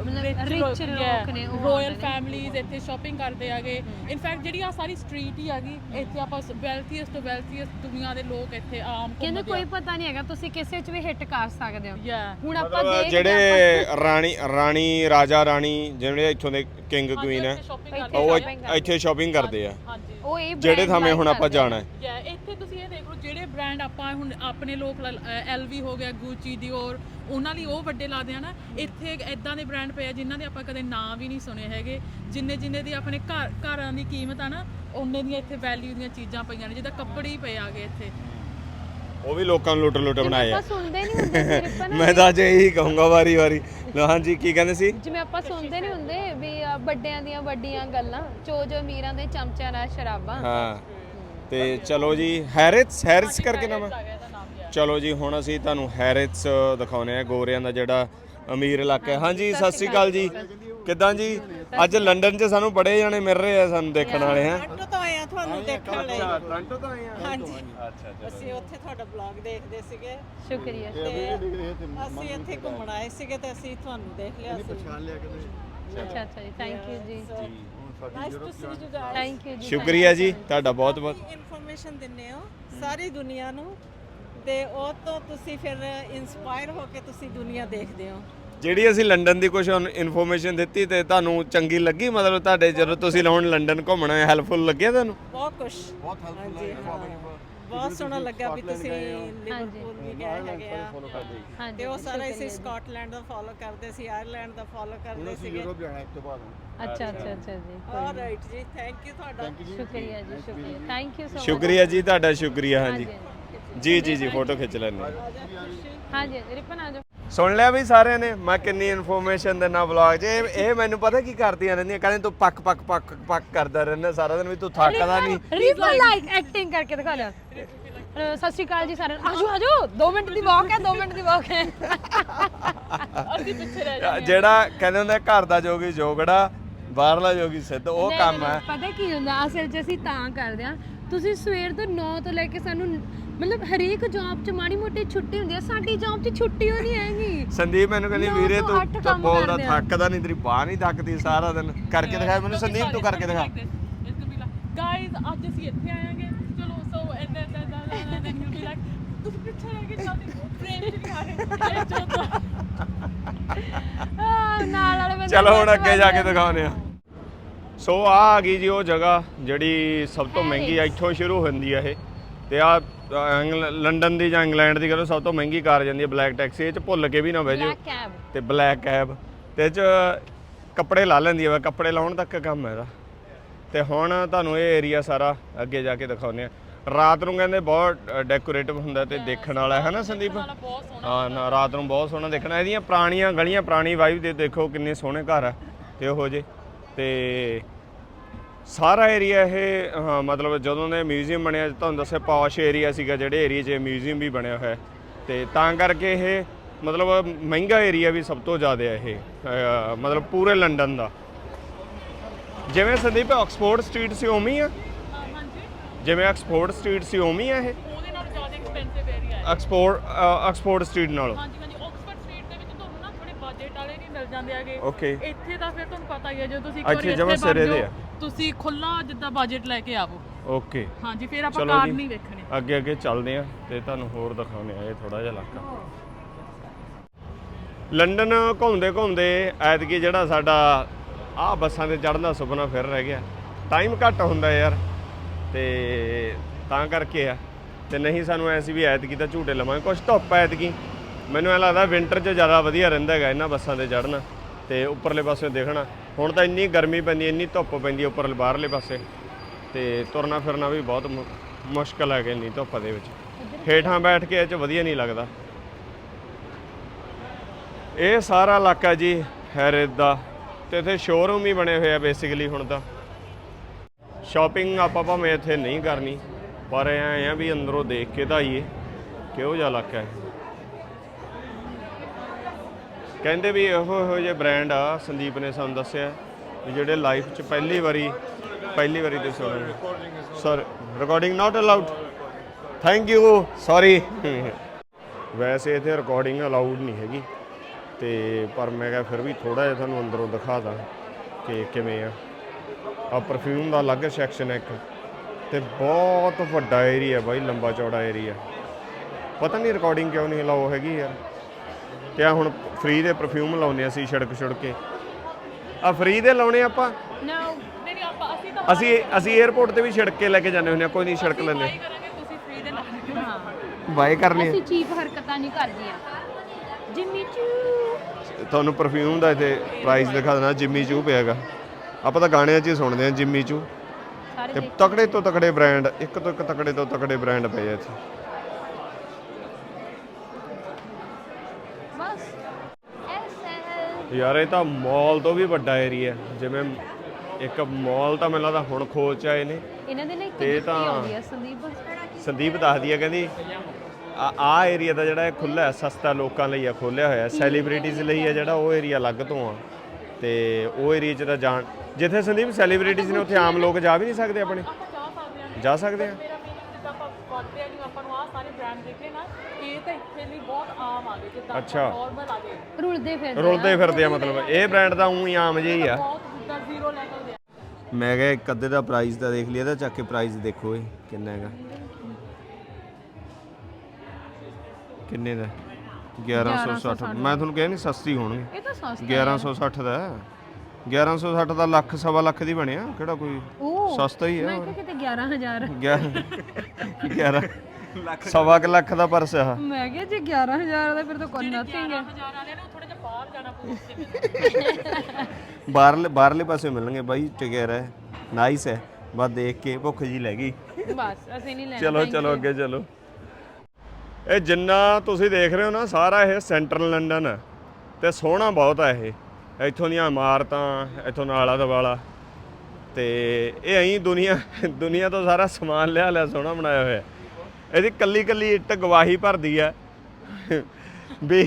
rich ਲੋਕ ਨੇ, ਉਹ ਰਾਇਲ ਆਉਂਦੇ ਨੇ। ਫੈਮਲੀਜ਼ ਇੱਥੇ ਸ਼ਾਪਿੰਗ ਕਰਦੇ ਆਗੇ। ਇਨਫੈਕਟ ਜਿਹੜੀ ਆ ਸਾਰੀ ਸਟਰੀਟ ਹੀ ਹੈਗੀ ਇੱਥੇ ਆਪਾਂ ਵੈਲਥੀਐਸਟ ਤੋਂ ਵੈਲਥੀਐਸਟ ਦੁਨੀਆ ਦੇ ਲੋਕ ਇੱਥੇ ਆਮ ਕਹਿੰਦੇ ਕੋਈ ਪਤਾ ਨਹੀਂ ਹੈਗਾ ਤੁਸੀਂ ਕਿਸੇ 'ਚ ਵੀ ਹਿੱਟ ਕਰ ਸਕਦੇ ਹੋ। ਯਾ ਹੁਣ ਆਪਾਂ ਮਤਲਬ ਦੇਖਦੇ ਜਿਹੜੇ [LAUGHS] ਰਾਣੀ ਰਾਣੀ ਰਾਜਾ ਰਾਣੀ ਜਿਹੜੇ ਇੱਥੋਂ ਦੇ ਕਿੰਗ ਕੁਈਨ ਹੈ ਸ਼ਾਪਿੰਗ ਇੱਥੇ ਕਰਦੇ ਉਹ ਇੱਥੇ ਸ਼ਾਪਿੰਗ ਕਰਦੇ ਆ। ਹਾਂਜੀ। ਉਹ ਇਹ ਜਿਹੜੇ ਥਾਵੇਂ ਹੁਣ ਆਪਾਂ ਆ। ਜਾਣਾ ਹੈ। ਯਾ ਇੱਥੇ ਤੁਸੀਂ ਇਹ ਦੇਖ ਲਓ ਜਿਹੜੇ ਬ੍ਰਾਂਡ ਆਪਾਂ ਹੁਣ ਆਪਣੇ ਲੋਕ ਐਲਵੀ ਹੋ ਗਿਆ ਗੁੱਚੀ ਦਿਓਰ ਉਹਨਾਂ ਲਈ ਉਹ ਵੱਡੇ ਲਾਦੇ ਆ ਨਾ। ਇੱਥੇ ਇਦਾਂ ਦੇ ਬ੍ਰਾਂਡ ਪਏ ਆ ਜਿਨ੍ਹਾਂ ਦੇ ਆਪਾਂ ਕਦੇ ਨਾਂ ਵੀ ਨਹੀਂ ਸੁਣੇ ਹੈਗੇ। ਜਿੰਨੇ ਜਿੰਨੇ ਦੀ ਆਪਣੇ ਘਰ ਘਰਾਂ ਦੀ ਕੀਮਤ ਆ ਨਾ ਉਹਨੇ ਦੀਆਂ ਇੱਥੇ ਵੈਲਿਊ ਦੀਆਂ ਚੀਜ਼ਾਂ ਪਈਆਂ ਨੇ ਜਿੱਦਾਂ ਕੱਪੜੇ ਹੀ ਪਏ ਆਗੇ ਇੱਥੇ। ਉਹ ਵੀ ਲੋਕਾਂ ਨੂੰ ਲੁੱਟ ਲੁੱਟ ਬਣਾਏ ਆ। ਆਪਾਂ ਸੁਣਦੇ ਨਹੀਂ ਹੁੰਦੇ ਸਿਰਫ ਨਾ [LAUGHS] ਮੈਂ ਤਾਂ ਅੱਜ ਇਹੀ ਕਹੂੰਗਾ ਵਾਰੀ ਵਾਰੀ ਲਓ ਹਾਂਜੀ ਕੀ ਕਹਿੰਦੇ ਸੀ? ਜਿਵੇਂ ਆਪਾਂ ਸੁਣਦੇ ਨਹੀਂ ਹੁੰਦੇ ਵੀ ਅ, ਵੱਡਿਆਂ ਦੀਆਂ ਵੱਡੀਆਂ ਗੱਲਾਂ ਚੋਜ ਅਮੀਰਾਂ ਦੇ ਚਮਚਿਆਂ ਨਾਲ ਸ਼ਰਾਬਾਂ। ਹਾਂ ਤੇ ਚਲੋ ਜੀ ਹੈਰਿਟਸ ਹੈਰਿਟਸ ਕਰਕੇ ਨਾਮ ਹੈ ਚਲੋ ਜੀ ਹੁਣ ਅਸੀਂ ਤੁਹਾਨੂੰ ਹੈਰਿਟਸ ਦਿਖਾਉਨੇ ਆ ਗੋਰਿਆਂ ਦਾ ਜਿਹੜਾ ਅਮੀਰ ਇਲਾਕਾ ਹੈ। ਹਾਂਜੀ ਸਤਿ ਸ਼੍ਰੀ ਅਕਾਲ ਜੀ। ਕਿੱਦਾਂ ਜੀ? ਅੱਜ ਲੰਡਨ 'ਚ ਸਾਨੂੰ ਬੜੇ ਜਾਣੇ ਮਿਲ ਰਹੇ ਆ ਸਾਨੂੰ ਦੇਖਣ ਵਾਲੇ ਹੈ? ਟੋਰਾਂਟੋ ਤੋਂ ਆਏ ਆ ਤੁਹਾਨੂੰ ਦੇਖਣ ਲਈ। ਟੋਰਾਂਟੋ ਤੋਂ ਆਏ ਆ? ਹਾਂਜੀ। ਅੱਛਾ ਅਸੀਂ ਉੱਥੇ ਤੁਹਾਡਾ ਬਲੌਗ ਦੇਖਦੇ ਸੀਗੇ। ਸ਼ੁਕਰੀਆ। ਤੇ ਅਸੀਂ ਇੱਥੇ ਘੁੰਮਣ ਆਏ ਸੀਗੇ ਤੇ ਅਸੀਂ ਤੁਹਾਨੂੰ ਦੇਖ ਲਿਆ ਸੀ। ਅੱਛਾ ਅੱਛਾ ਜੀ ਥੈਂਕ ਯੂ ਜੀ। Nice to see you guys thank you ਜੀ ਸ਼ੁਕਰੀਆ ਜੀ ਤੁਹਾਡਾ ਬਹੁਤ ਬਹੁਤ। ਇਨਫੋਰਮੇਸ਼ਨ ਦਿੰਦੇ ਹੋ? ਸਾਰੀ ਦੁਨੀਆ ਨੂੰ। ਤੇ ਉਹ ਤੋਂ ਤੁਸੀਂ ਫਿਰ ਇਨਸਪਾਇਰ ਹੋ ਕੇ ਤੁਸੀਂ ਦੁਨੀਆ ਦੇਖਦੇ ਹੋ। ਜਿਹੜੀ ਅਸੀਂ ਲੰਡਨ ਦੀ ਕੁਝ ਇਨਫੋਰਮੇਸ਼ਨ ਦਿੱਤੀ ਤੇ ਤੁਹਾਨੂੰ ਚੰਗੀ ਲੱਗੀ? ਮਤਲਬ ਤੁਹਾਡੇ ਜਦੋਂ ਤੁਸੀਂ ਹੁਣ ਲੰਡਨ ਘੁੰਮਣਾ ਹੈਲਪਫੁਲ ਲੱਗਿਆ ਤੁਹਾਨੂੰ? ਬਹੁਤ ਕੁਝ ਬਹੁਤ ਹੈਲਪਫੁਲ ਬਹੁਤ ਸੋਹਣਾ ਲੱਗਾ ਵੀ ਤੁਸੀਂ ਲਿਵਰਪੂਲ ਵੀ ਗਏ ਹੈਗੇ ਆ। ਤੇ ਉਹ ਸਾਰਾ ਅਸੀਂ ਸਕਾਟਲੈਂਡ ਦਾ ਫੋਲੋ ਕਰਦੇ ਸੀ ਆਇਰਲੈਂਡ ਦਾ ਫੋਲੋ ਕਰਦੇ ਸੀਗੇ। ਅੱਛਾ ਅੱਛਾ ਅੱਛਾ ਜੀ। ਆਲਰਾਈਟ ਜੀ ਥੈਂਕ ਯੂ ਤੁਹਾਡਾ। ਸ਼ੁਕਰੀਆ ਜੀ ਸ਼ੁਕਰੀਆ। ਥੈਂਕ ਯੂ ਸੋ ਮਚ ਸ਼ੁਕਰੀਆ ਜੀ ਤੁਹਾਡਾ ਸ਼ੁਕਰੀਆ ਹਾਂਜੀ। ਜੀ ਜੀ ਜੀ ਫੋਟੋ ਖਿੱਚ ਲੈਣੇ ਹਾਂਜੀ ਰਿਪਨ ਆ ਜਾਓ। ਸੁਣ ਲਿਆ ਵੀ ਸਾਰਿਆਂ ਨੇ? ਮੈਂ ਕਿੰਨੀ ਇਨਫੋਰਮੇਸ਼ਨ ਦਿੰਨਾ ਵਲੌਗ 'ਚ। ਇਹ ਇਹ ਮੈਨੂੰ ਪਤਾ ਕੀ ਕਰਦੀਆਂ ਰਹਿੰਦੀਆਂ? ਕਹਿੰਦੇ ਤੂੰ ਪੱਕ ਪੱਕ ਪੱਕ ਪੱਕ ਕਰਦਾ ਰਹਿੰਦਾ ਸਾਰਾ ਦਿਨ ਵੀ ਤੂੰ ਥੱਕਦਾ ਨਹੀਂ। ਰਿਪਨ ਲਾਈਕ ਐਕਟਿੰਗ ਕਰਕੇ ਦਿਖਾ ਲਿਆ। ਸਤਿ ਸ਼੍ਰੀ ਅਕਾਲ ਜੀ ਸਾਰਿਆਂ ਨੂੰ। ਆਜੋ ਆਜੋ 2 ਮਿੰਟ ਦੀ ਵਾਕ ਹੈ 2 ਮਿੰਟ ਦੀ ਵਾਕ ਹੈ। ਅਸੀਂ ਪਿੱਛੇ ਰਹਿ ਜਿਹੜਾ ਕਹਿੰਦੇ ਹੁੰਦੇ ਘਰ ਦਾ ਜੋਗੀ ਜੋਗੜਾ ਬਾਹਰਲਾ ਜੋਗੀ ਸਿੱਧ ਉਹ ਕੰਮ ਹੈ। ਪਤਾ ਕੀ ਹੁੰਦਾ? ਅਸਲ 'ਚ ਅਸੀਂ ਤਾਂ ਕਰਦੇ ਆ ਤੁਸੀਂ ਸਵੇਰ ਤੋਂ 9 ਤੋਂ ਲੈ ਕੇ ਸਾਨੂੰ ਮਤਲਬ ਹਰੇਕ ਜੌਬ 'ਚ ਮਾੜੀ ਮੋਟੀ ਛੁੱਟੀ ਹੁੰਦੀ ਆ ਸਾਡੀ ਜੌਬ 'ਚ ਛੁੱਟੀ ਹੋਈ ਨਹੀਂ ਹੈਗੀ ਸੰਦੀਪ ਮੈਨੂੰ ਕਹਿੰਦੀ ਨੌ ਵੀਰੇ ਤੋਂ ਤੂੰ ਅੱਠ ਤਾਂ ਕੰਮ ਬੋਲਦਾ ਕਰਦੇ ਆ। ਥੱਕਦਾ ਨਹੀਂ ਤੇਰੀ ਬਾਹ ਨਹੀਂ ਥੱਕਦੀ ਸਾਰਾ ਦਿਨ ਕਰਕੇ ਦਿਖਾ ਮੈਨੂੰ ਸੰਦੀਪ ਤੂੰ ਕਰਕੇ ਦਿਖਾ ਗਾਇਜ਼ ਅੱਜ ਅਸੀਂ ਇੱਥੇ ਆਏਗੇ ਚਲੋ so and then then then you be like ਤੁਸੀਂ ਪਿੱਛੇ ਰਹਿ ਕੇ ਜਾਂਦੇ ਫਰੇਮ ਚ ਨਹੀਂ ਆ ਰਹੇ ਇਹ ਜੋ ਆਹ, ਨਾਲ ਵਾਲੇ ਬੰਦੇ ਚਲੋ ਹੁਣ ਅੱਗੇ ਜਾ ਕੇ। ਦਿਖਾਉਂਦੇ ਆ ਸੋ ਆ ਆ ਗਈ ਜੀ ਉਹ ਜਗ੍ਹਾ ਜਿਹੜੀ ਸਭ ਤੋਂ ਮਹਿੰਗੀ ਆ ਇੱਥੋਂ ਸ਼ੁਰੂ ਹੁੰਦੀ ਆ ਇਹ ਤੇ ਆ ਲੰਡਨ ਦੀ ਜਾਂ ਇੰਗਲੈਂਡ ਦੀ ਕਰੋ ਸਭ ਤੋਂ ਮਹਿੰਗੀ ਕਾਰ ਜਾਂਦੀ ਹੈ ਬਲੈਕ ਟੈਕਸੀ ਇਹ ਚ ਭੁੱਲ ਕੇ ਵੀ ਨਾ ਬਹਿ ਜਾਓ cab। ਤੇ ਬਲੈਕ ਕੈਬ ਤੇ ਇਹ ਚ ਕੱਪੜੇ ਲਾ ਲੈਂਦੀ ਆ ਕੱਪੜੇ ਲਾਉਣ ਤੱਕ ਕੰਮ ਹੈ ਇਹਦਾ। ਤੇ ਹੁਣ ਤੁਹਾਨੂੰ ਇਹ ਏਰੀਆ ਸਾਰਾ ਅੱਗੇ ਜਾ ਕੇ ਦਿਖਾਉਂਦੇ ਆ ਰਾਤ ਨੂੰ ਕਹਿੰਦੇ ਬਹੁਤ ਡੈਕੋਰੇਟਿਵ ਹੁੰਦਾ ਤੇ ਦੇਖਣ ਵਾਲਾ ਹੈ ਨਾ ਸੰਦੀਪ? ਹਾਂ ਨਾ ਰਾਤ ਨੂੰ ਬਹੁਤ ਸੋਹਣਾ ਦੇਖਣਾ। ਇਹਦੀਆਂ ਪੁਰਾਣੀਆਂ ਗਲੀਆਂ ਪੁਰਾਣੀ ਵਾਈਬ ਦੇ ਦੇਖੋ ਕਿੰਨੇ ਸੋਹਣੇ ਘਰ ਆ ਤੇ ਉਹੋ ਜੇ ਤੇ ਸਾਰਾ ਏਰੀਆ ਇਹ ਮਤਲਬ ਜਦੋਂ ਦੇ ਮਿਊਜ਼ੀਅਮ ਬਣਿਆ ਤੁਹਾਨੂੰ ਦੱਸਿਆ ਪੌਸ਼ ਏਰੀਆ ਸੀਗਾ ਜਿਹੜੇ ਏਰੀਆ 'ਚ ਮਿਊਜ਼ੀਅਮ ਵੀ ਬਣਿਆ ਹੋਇਆ ਹੈ। ਤੇ ਤਾਂ ਕਰਕੇ ਇਹ ਮਤਲਬ ਮਹਿੰਗਾ ਏਰੀਆ ਵੀ ਸਭ ਤੋਂ ਜ਼ਿਆਦਾ ਹੈ ਇਹ ਅਹ, ਮਤਲਬ ਪੂਰੇ ਲੰਡਨ ਦਾ ਜਿਵੇਂ ਸੰਦੀਪ ਆਕਸਫੋਰਡ ਸਟਰੀਟ ਸੀ ਉਵੇਂ ਹੀ ਆ ਜਿਵੇਂ ਆਕਸਫੋਰਡ ਸਟਰੀਟ ਸੀ ਉਵੇਂ ਹੀ ਆ ਇਹ ਉਹਦੇ ਨਾਲ ਜ਼ਿਆਦਾ ਐਕਸਪੈਂਸਿਵ ਏਰੀਆ ਹੈ ਆਕਸਫੋਰਡ ਆਕਸਫੋਰਡ ਸਟਰੀਟ ਨਾਲੋਂ ਹਾਂਜੀ ਹਾਂਜੀ ਆਕਸਫੋਰਡ ਸਟਰੀਟ ਦੇ ਵਿੱਚ ਤੁਹਾਨੂੰ ਨਾ ਥੋੜੇ ਬਜਟ ਵਾਲੇ ਵੀ ਮਿਲ ਜਾਂਦੇ ਹੈਗੇ Okay. ਇੱਥੇ ਤਾਂ ਫਿਰ ਤੁਹਾਨੂੰ ਪਤਾ ਹੀ ਹੈ ਜਦੋਂ ਤੁਸੀਂ ਇੱਕ ਇੱਥੇ ਵਾਰੀ ਜਮਾਂ ਇੱਥੇ ਵੜ ਸਿਰੇ ਦੇ ਆ। ਤੁਸੀਂ ਖੁੱਲਾ ਜਿੱਦਾਂ ਬਜਟ ਲੈ ਕੇ ਆਵੋ। ਓਕੇ। ਹਾਂਜੀ ਫਿਰ ਆਪਾਂ ਚਲੋ ਕਾਰ ਜੀ। ਨਹੀਂ ਵੇਖਣੇ। ਅੱਗੇ ਅੱਗੇ ਚੱਲਦੇ ਆ ਤੇ ਤੁਹਾਨੂੰ ਹੋਰ ਦਿਖਾਉਂਦੇ ਆ ਇਹ ਥੋੜਾ ਜਿਹਾ ਇਲਾਕਾ। ਲੰਡਨ ਘੁੰਮਦੇ ਘੁੰਮਦੇ ਐਤਕੀ ਜਿਹੜਾ ਸਾਡਾ ਆਹ ਬੱਸਾਂ ਤੇ ਚੜ੍ਹਨ ਦਾ ਸੁਪਨਾ ਫਿਰ ਰਹਿ ਗਿਆ। ਟਾਈਮ ਘੱਟ ਹੁੰਦਾ ਯਾਰ ਤੇ ਤਾਂ ਕਰਕੇ ਆ। ਤੇ ਨਹੀਂ ਸਾਨੂੰ ਐ ਸੀ ਵੀ ਐਤਕੀ ਤਾਂ ਝੂਟੇ ਲਵਾਂਗੇ। ਕੁਝ ਧੁੱਪ ਐਤਕੀ। ਮੈਨੂੰ ਐ ਲੱਗਦਾ ਵਿੰਟਰ 'ਚ ਜ਼ਿਆਦਾ ਵਧੀਆ ਰਹਿੰਦਾ ਹੈਗਾ ਇਹਨਾਂ ਬੱਸਾਂ ਤੇ ਚੜ੍ਹਨਾ। ਤੇ ਉੱਪਰਲੇ ਪਾਸੇ ਦੇਖਣਾ। ਹੁਣ ਤਾਂ ਇੰਨੀ ਗਰਮੀ ਪੈਂਦੀ, ਇੰਨੀ ਧੁੱਪ ਪੈਂਦੀ ਉੱਪਰਲੇ, ਬਾਹਰਲੇ ਪਾਸੇ। ਤੇ ਤੁਰਨਾ ਫਿਰਨਾ ਵੀ ਬਹੁਤ ਮੁ- ਮੁਸ਼ਕਲ ਹੈ ਕਿ ਇੰਨੀ ਧੁੱਪ ਦੇ ਵਿੱਚ। ਹੇਠਾਂ ਬੈਠ ਕੇ ਇਹ ਚ ਵਧੀਆ ਨਹੀਂ ਲੱਗਦਾ। ਇਹ ਸਾਰਾ ਇਲਾਕਾ ਜੀ ਹੈਰਿਦ ਦਾ ਤੇ ਇੱਥੇ ਸ਼ੋਰੂਮ ਹੀ ਬਣੇ ਹੋਏ ਆ ਬੇਸਿਕਲੀ ਹੁਣ ਤਾਂ। ਸ਼ਾਪਿੰਗ ਆਪਾਂ ਭਾਵੇਂ ਇੱਥੇ ਨਹੀਂ ਕਰਨੀ, ਪਰ ਐਂ ਆ ਵੀ ਅੰਦਰੋਂ ਦੇਖ ਕੇ ਤਾਂ ਆਈਏ, ਕਿਹੋ ਜਿਹਾ ਇਲਾਕਾ ਹੈ। ਕਹਿੰਦੇ ਵੀ ਇਹੋ ਇਹੋ ਜਿਹੇ ਬ੍ਰਾਂਡ ਆ, ਸੰਦੀਪ ਨੇ ਸਾਨੂੰ ਦੱਸਿਆ ਵੀ ਜਿਹੜੇ ਲਾਈਫ 'ਚ ਪਹਿਲੀ ਵਾਰੀ ਪਹਿਲੀ ਵਾਰੀ ਤੇ ਸੁਣੇ sir recording not allowed thank you sorry ਵੈਸੇ ਇੱਥੇ ਰਿਕਾਰਡਿੰਗ ਅਲਾਉਡ ਨਹੀਂ ਹੈਗੀ। ਤੇ ਪਰ ਮੈਂ ਕਿਹਾ ਫਿਰ ਵੀ ਥੋੜਾ ਜਿਹਾ ਤੁਹਾਨੂੰ ਅੰਦਰੋਂ ਦਿਖਾ ਦਾਂ ਕਿ ਕਿਵੇਂ ਆ। ਆ ਪਰਫਿਊਮ ਦਾ ਅਲੱਗ ਸੈਕਸ਼ਨ ਹੈ ਇੱਕ। ਤੇ ਬਹੁਤ ਵੱਡਾ ਏਰੀਆ ਬਾਈ, ਲੰਬਾ ਚੌੜਾ ਏਰੀਆ ਪਤਾ ਨਹੀਂ ਰਿਕਾਰਡਿੰਗ ਕਿਉਂ ਨਹੀਂ ਅਲਾਉ ਹੈਗੀ ਯਾਰ। ਤੇ ਆ ਹੁਣ ਫ੍ਰੀ ਦੇ ਪਰਫਿਊਮ ਲਾਉਂਦੇ ਅਸੀਂ ਛਿੜਕ ਛਿੜਕ ਕੇ ਆ ਫ੍ਰੀ ਦੇ ਲਾਉਣੇ ਆਪਾਂ? ਨੋ ਨਹੀਂ ਨਹੀਂ ਆਪਾਂ ਅਸੀਂ ਤਾਂ ਅਸੀਂ ਅਸੀਂ 에어ਪੋਰਟ ਤੇ ਵੀ ਛਿੜਕ ਕੇ ਲੈ ਕੇ ਜਾਂਦੇ ਹੁੰਦੇ ਆ ਕੋਈ ਨਹੀਂ ਛਿੜਕ ਲੈਂਦੇ। ਬਾਈ ਕਰਾਂਗੇ ਤੁਸੀਂ ਫ੍ਰੀ ਦੇ ਨਾਲ ਹਾਂ ਬਾਏ ਕਰਨੀ ਅਸੀਂ ਚੀਪ ਹਰਕਤਾਂ ਨਹੀਂ ਕਰਦੀਆਂ। ਜਿੰਮੀ ਚੂ ਤੁਹਾਨੂੰ ਪਰਫਿਊਮ ਦਾ ਇੱਥੇ ਪ੍ਰਾਈਸ ਦਿਖਾ ਦੇਣਾ ਜਿੰਮੀ ਚੂ ਪਿਆਗਾ ਆਪਾਂ ਤਾਂ ਗਾਣਿਆਂ 'ਚ ਹੀ ਸੁਣਦੇ ਆ ਜਿੰਮੀ ਚੂ। ਸਾਰੇ ਤੇ ਤਕੜੇ ਤੋਂ ਤਕੜੇ ਬ੍ਰਾਂਡ ਇੱਕ ਤੋਂ ਇੱਕ ਤਕੜੇ ਤੋਂ ਤਕੜੇ ਬ੍ਰਾਂਡ ਪਏ ਆ ਇੱਥੇ ਬਸ ਐਸਐਲ ਯਾਰ ਇਹ ਤਾਂ ਮਾਲ ਤੋਂ ਵੀ ਵੱਡਾ ਏਰੀਆ ਜਿਵੇਂ ਇੱਕ ਮਾਲ ਤਾਂ ਮੈਨੂੰ ਲੱਗਦਾ ਹੁਣ ਖੋਜ ਚ ਆਏ ਨੇ ਇਹਨਾਂ ਦੇ ਲਈ ਤੇ ਤਾਂ- ਆਉਂਦੀ ਆ ਸੰਦੀਪ ਸੰਦੀਪ ਦੱਸਦੀ ਆ ਕਹਿੰਦੀ ਆ ਆ ਏਰੀਆ ਦਾ ਜਿਹੜਾ ਇਹ ਖੁੱਲਾ ਹੈ ਸਸਤਾ ਲੋਕਾਂ ਲਈ ਆ ਖੋਲਿਆ ਹੋਇਆ ਸੈਲੀਬ੍ਰਿਟੀਜ਼ ਲਈ ਆ ਜਿਹੜਾ ਉਹ ਏਰੀਆ ਅਲੱਗ ਤੋਂ ਆ। ਤੇ ਉਹ ਏਰੀਆ 'ਚ ਤਾਂ ਜਾਣ ਜਿੱਥੇ ਸੰਦੀਪ ਸੈਲੀਬ੍ਰਿਟੀਜ਼ ਨੇ ਉੱਥੇ ਆਮ ਲੋਕ ਜਾ ਵੀ ਨਹੀਂ ਸਕਦੇ ਆਪਣੇ। ਆਪਾਂ ਜਾ ਸਕਦੇ ਆ ਮੇਰਾ ਮੀਨਿੰਗ ਜਿੱਦਾਂ ਆਪਾਂ ਆ ਜਿਵੇਂ ਆਪਾਂ ਨੂੰ ਆਹ ਸਾਰੇ ਬ੍ਰਾਂਡ ਦੇਖੇ ਨਾ ਇਹ ਤਾਂ ਇੱਥੇ ਲਈ ਬਹੁਤ ਆਮ ਆ ਗਏ ਜਿੱਦਾਂ ਅੱਛਾ। ਨਾਰਮਲ ਆ ਗਏ। ਰੁਲਦੇ ਫਿਰਦੇ ਰੁਲਦੇ ਫਿਰਦੇ ਆ ਮਤਲਬ ਇਹ ਬ੍ਰਾਂਡ ਤਾਂ ਉਹੀ ਆਮ ਜਿਹਾ ਹੀ ਆ ਬਹੁਤ ਜਿੱਦਾਂ ਜ਼ੀਰੋ ਲੈਵਲ ਦੇ ਆ। ਮੈਂ ਕਿਹਾ ਇੱਕ ਅੱਧੇ ਦਾ ਪ੍ਰਾਈਸ ਤਾਂ ਦੇਖ ਲਿਆ ਤਾਂ ਚੱਕ ਕੇ ਪ੍ਰਾਈਸ ਦੇਖੋ ਇਹ ਕਿੰਨਾ ਹੈਗਾ। ਕਿੰਨੇ ਦਾ? 1160 ਮੈਂ ਤੁਹਾਨੂੰ ਕਿਹਾ ਨਹੀਂ ਸਸਤੀ ਹੋਣਗੇ। ਇਹ ਤਾਂ ਸਸਤਾ 1160 ਦਾ ਹੈ। 1160 ਦਾ ਲੱਖ ਸਵਾ ਲੱਖ ਦੀ ਬਣਿਆ। ਕਿਹੜਾ ਕੋਈ ਉਹ ਸਸਤਾ ਹੀ ਮੈਂ ਹੈ ਕਿਹਾ ਕਿਤੇ 11000 11 ਸਵਾ ਕੁ ਲੱਖ ਦਾ ਪਰਸ ਆ। ਮੈਂ ਕਿਹਾ ਜੇ 11000 ਦਾ ਫਿਰ ਤਾਂ ਕੋਈ ਨਥਿੰਗ ਹੈ। ਹਜ਼ਾਰ ਵਾਲੇ ਨੇ ਉਹ ਥੋੜਾ ਜਿਹਾ ਬਾਹਰ ਜਾਣਾ ਪਊਗਾ [LAUGHS] ਬਾਹਰਲੇ ਬਾਹਰਲੇ ਪਾਸੇ ਮਿਲਣਗੇ ਬਾਈ ਟਿਕਰ ਹੈ। ਨਾਈਸ ਹੈ। ਬਸ ਦੇਖ ਕੇ ਭੁੱਖ ਜੀ ਲੈ ਗਈ। ਬਸ ਅਸੀਂ ਨਹੀਂ ਲੈਣਾ ਚਲੋ ਚਲੋ ਅੱਗੇ ਚਲੋ। ਇਹ ਜਿੰਨਾ ਤੁਸੀਂ ਦੇਖ ਰਹੇ ਹੋ ਨਾ ਸਾਰਾ ਇਹ ਸੈਂਟਰਲ ਲੰਡਨ ਹੈ। ਤੇ ਸੋਹਣਾ ਬਹੁਤ ਹੈ ਇਹ। ਇੱਥੋਂ ਦੀਆਂ ਇਮਾਰਤਾਂ ਇੱਥੋਂ ਦਾ ਆਲਾ ਦੁਆਲਾ ਤੇ ਇਹ ਐਂ ਦੁਨੀਆ ਦੁਨੀਆ ਤੋਂ ਸਾਰਾ ਸਮਾਨ ਲਿਆ ਲਿਆ ਸੋਹਣਾ ਬਣਾਇਆ ਹੋਇਆ। ਇਹਦੀ ਕੱਲੀ ਕੱਲੀ ਇੱਟ ਗਵਾਹੀ ਭਰਦੀ ਹੈ ਵੀ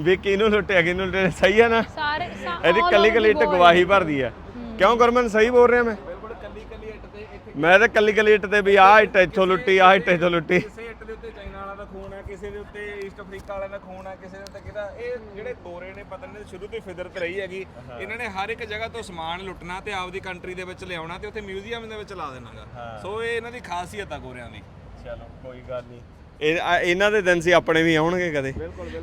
ਵੀ ਕਿਹਨੂੰ ਲੁੱਟਿਆ ਕਿਹਨੂੰ ਲੁੱਟਿਆ ਸਹੀ ਹੈ ਨਾ? ਸਾਰੇ ਇਹਦੀ ਕੱਲੀ ਕੱਲੀ ਇੱਟ। ਗਵਾਹੀ ਭਰਦੀ ਹੈ। ਕਿਉਂ ਗੁਰਮਨ ਸਹੀ ਬੋਲ ਰਿਹਾ ਮੈਂ? ਬਿਲਕੁਲ ਕੱਲੀ ਕੱਲੀ ਇੱਟ ਤੇ ਇੱਥੇ ਮੈਂ ਤਾਂ ਕੱਲੀ ਕੱਲੀ ਇੱਟ ਤੇ ਵੀ ਆਹ ਇੱਟ ਇੱਥੋਂ ਲੁੱਟੀ ਆਹ ਇੱਟ ਇੱਥੋਂ ਲੁੱਟੀ। ਕਿਸੇ ਇੱਟ ਦੇ ਉੱਤੇ ਚਾਈਨਾ ਵਾਲਾ ਦਾ ਖੂਨ ਹੈ ਕਿਸੇ ਦੇ ਉੱਤੇ ਈਸਟ ਅਫਰੀਕਾ ਵਾਲਿਆਂ ਦਾ ਖੂਨ ਹੈ ਕਿਸੇ ਦੇ ਉੱਤੇ ਕਿਹਦਾ? ਇਹ ਜਿਹੜੇ ਗੋਰੇ ਨੇ ਪਤਾ ਨਹੀਂ ਸ਼ੁਰੂ ਤੋਂ ਹੀ ਫਿਦਰਤ ਰਹੀ ਹੈਗੀ। ਇਹਨਾਂ ਨੇ ਹਰ ਇੱਕ ਜਗ੍ਹਾ ਤੋਂ ਸਮਾਨ ਲੁੱਟਣਾ ਤੇ ਆਪਦੀ ਕੰਟਰੀ ਦੇ ਵਿੱਚ ਲਿਆਉਣਾ ਤੇ ਉੱਥੇ ਮਿਊਜ਼ੀਅਮ ਦੇ ਵਿੱਚ ਲਾ ਦੇਣਾਗਾ। ਸੋ ਇਹ ਇਹਨਾਂ ਦੀ ਖਾਸੀਅਤ ਆ ਗੋਰਿਆਂ ਦੀ। ਚਲੋ ਕੋਈ ਗੱਲ ਨਹੀਂ। ਇਹ ਆ- ਇਹਨਾਂ ਦੇ ਦਿਨ ਸੀ ਆਪਣੇ ਵੀ ਆਉਣਗੇ ਕਦੇ।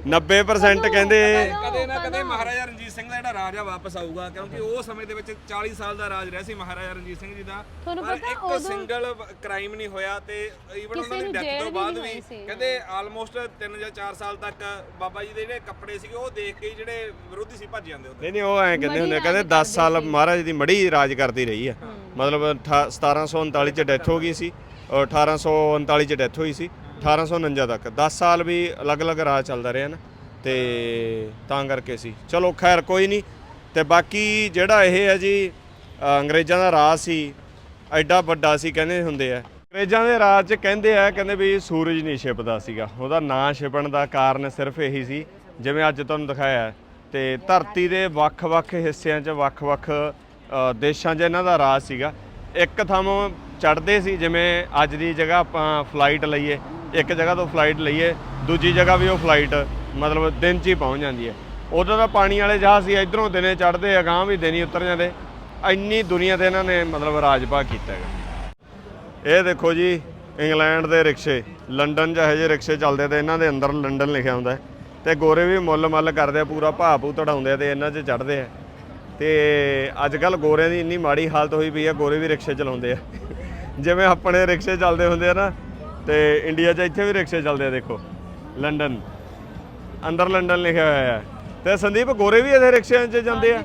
90% ਕਹਿੰਦੇ ਕਦੇ ਨਾ ਕਦੇ ਮਹਾਰਾਜਾ ਰਣਜੀਤ ਸਿੰਘ ਦਾ ਜਿਹੜਾ ਰਾਜ ਆ ਵਾਪਸ ਆਊਗਾ ਕਿਉਂਕਿ ਉਹ ਸਮੇਂ ਦੇ ਵਿੱਚ 40 ਸਾਲ ਦਾ ਰਾਜ ਰਿਹਾ ਸੀ ਮਹਾਰਾਜਾ ਰਣਜੀਤ ਸਿੰਘ ਜੀ ਦਾ। ਤੁਹਾਨੂੰ ਪਰ ਪਤਾ ਇੱਕ ਸਿੰਗਲ ਕ੍ਰਾਈਮ ਨਹੀਂ ਹੋਇਆ ਤੇ ਈਵਨ ਉਹਨਾਂ ਦੀ ਡੈਥ ਤੋਂ ਬਾਅਦ ਵੀ। ਕਹਿੰਦੇ ਆਲਮੋਸਟ 3 ਜਾਂ 4 ਸਾਲ ਤੱਕ ਬਾਬਾ ਜੀ ਦੇ ਜਿਹੜੇ ਕੱਪੜੇ ਸੀਗੇ ਉਹ ਦੇਖ ਕੇ ਹੀ ਜਿਹੜੇ ਵਿਰੋਧੀ ਸੀ ਭੱਜ ਜਾਂਦੇ ਹੁੰਦੇ ਨਹੀਂ ਨਹੀਂ ਉਹ ਐਂ ਕਹਿੰਦੇ ਹੁੰਦੇ ਆ, ਕਹਿੰਦੇ 10 ਸਾਲ ਮਹਾਰਾਜ ਦੀ ਮੜੀ ਰਾਜ ਕਰਦੀ ਰਹੀ ਆ। ਮਤਲਬ ਅਠਾ- 1739 ਚ ਡੈਥ ਹੋ ਗਈ ਸੀ। 1839 ਚ ਡੈਥ ਹੋਈ ਸੀ 1849 ਤੱਕ। 10 ਸਾਲ ਵੀ ਅਲੱਗ-ਅਲੱਗ ਰਾਜ ਚੱਲਦਾ ਰਿਹਾ ਨਾ, ਤੇ ਤਾਂ ਕਰਕੇ ਸੀ। ਚਲੋ ਖੈਰ, ਕੋਈ ਨਹੀਂ ਤੇ ਬਾਕੀ ਜਿਹੜਾ ਇਹ ਹੈ ਜੀ ਅੰਗਰੇਜ਼ਾਂ ਦਾ ਰਾਜ ਸੀ, ਐਡਾ ਵੱਡਾ ਸੀ, ਕਹਿੰਦੇ ਹੁੰਦੇ ਆ। ਅੰਗਰੇਜ਼ਾਂ ਦੇ ਰਾਜ 'ਚ ਕਹਿੰਦੇ ਆ, ਕਹਿੰਦੇ ਵੀ ਸੂਰਜ ਨਹੀਂ ਛਿਪਦਾ ਸੀਗਾ। ਉਹਦਾ ਨਾਂ ਛਿਪਣ ਦਾ ਕਾਰਨ ਸਿਰਫ ਇਹੀ ਸੀ, ਜਿਵੇਂ ਅੱਜ ਤੁਹਾਨੂੰ ਦਿਖਾਇਆ। ਹੈ। ਤੇ ਧਰਤੀ ਦੇ ਵੱਖ-ਵੱਖ ਹਿੱਸਿਆਂ 'ਚ ਵੱਖ-ਵੱਖ ਦੇਸ਼ਾਂ 'ਚ ਇਹਨਾਂ ਦਾ ਰਾਜ ਸੀਗਾ। ਇੱਕ ਥਾਂ ਚੜਦੇ ਸੀ, ਜਿਵੇਂ ਅੱਜ ਦੀ ਜਗ੍ਹਾ ਆਪਾਂ ਫਲਾਈਟ ਲਈਏ, ਇੱਕ ਜਗ੍ਹਾ ਤੋਂ ਫਲਾਈਟ ਲਈਏ, ਦੂਜੀ ਜਗ੍ਹਾ ਵੀ ਉਹ ਫਲਾਈਟ ਮਤਲਬ ਦਿਨ 'ਚ ਹੀ ਪਹੁੰਚ ਜਾਂਦੀ ਹੈ। ਉਦੋਂ ਤਾਂ ਪਾਣੀ ਵਾਲੇ ਜਹਾਜ਼ ਸੀ, ਇਧਰੋਂ ਦਿਨੇ ਚੜਦੇ ਅਗਾਂਹ ਵੀ ਦਿਨ ਹੀ ਉਤਰ ਜਾਂਦੇ। ਇੰਨੀ ਦੁਨੀਆ ਤੇ ਇਹਨਾਂ ਨੇ ਮਤਲਬ ਰਾਜ ਭਾਗ ਕੀਤਾ ਹੈਗਾ। ਇਹ ਦੇਖੋ ਜੀ, ਇੰਗਲੈਂਡ ਦੇ ਰਿਕਸ਼ੇ, ਲੰਡਨ 'ਚ ਇਹੋ ਜਿਹੇ ਰਿਕਸ਼ੇ ਚੱਲਦੇ ਤੇ ਇਹਨਾਂ ਦੇ ਅੰਦਰ ਲੰਡਨ ਲਿਖਿਆ ਹੁੰਦਾ ਹੈ। ਤੇ ਗੋਰੇ ਵੀ ਮੁੱਲ ਮੱਲ ਕਰਦੇ ਆ, ਪੂਰਾ ਭਾਅ ਭੂ ਤੜਾਉਂਦੇ ਆ ਤੇ ਇਹਨਾਂ 'ਚ ਚੜਦੇ ਆ। ਤੇ ਅੱਜ ਕੱਲ ਗੋਰਿਆਂ ਦੀ ਇੰਨੀ ਮਾੜੀ ਹਾਲਤ ਹੋਈ ਪਈ ਆ, ਗੋਰੇ ਵੀ ਰਿਕਸ਼ੇ ਚਲਾਉਂਦੇ ਆ। ਜਿਵੇਂ ਆਪਣੇ ਰਿਕਸ਼ੇ ਚੱਲਦੇ ਹੁੰਦੇ ਆ ਨਾ, ਤੇ ਇੰਡੀਆ 'ਚ ਇੱਥੇ ਵੀ ਰਿਕਸ਼ੇ ਚੱਲਦੇ ਆ, ਦੇਖੋ। ਲੰਡਨ ਅੰਦਰ ਲੰਡਨ ਲਿਖਿਆ ਹੋਇਆ ਹੈ। ਤੇ ਸੰਦੀਪ, ਗੋਰੇ ਵੀ ਇਹਦੇ ਰਿਕਸ਼ਿਆਂ 'ਚ ਜਾਂਦੇ ਆ?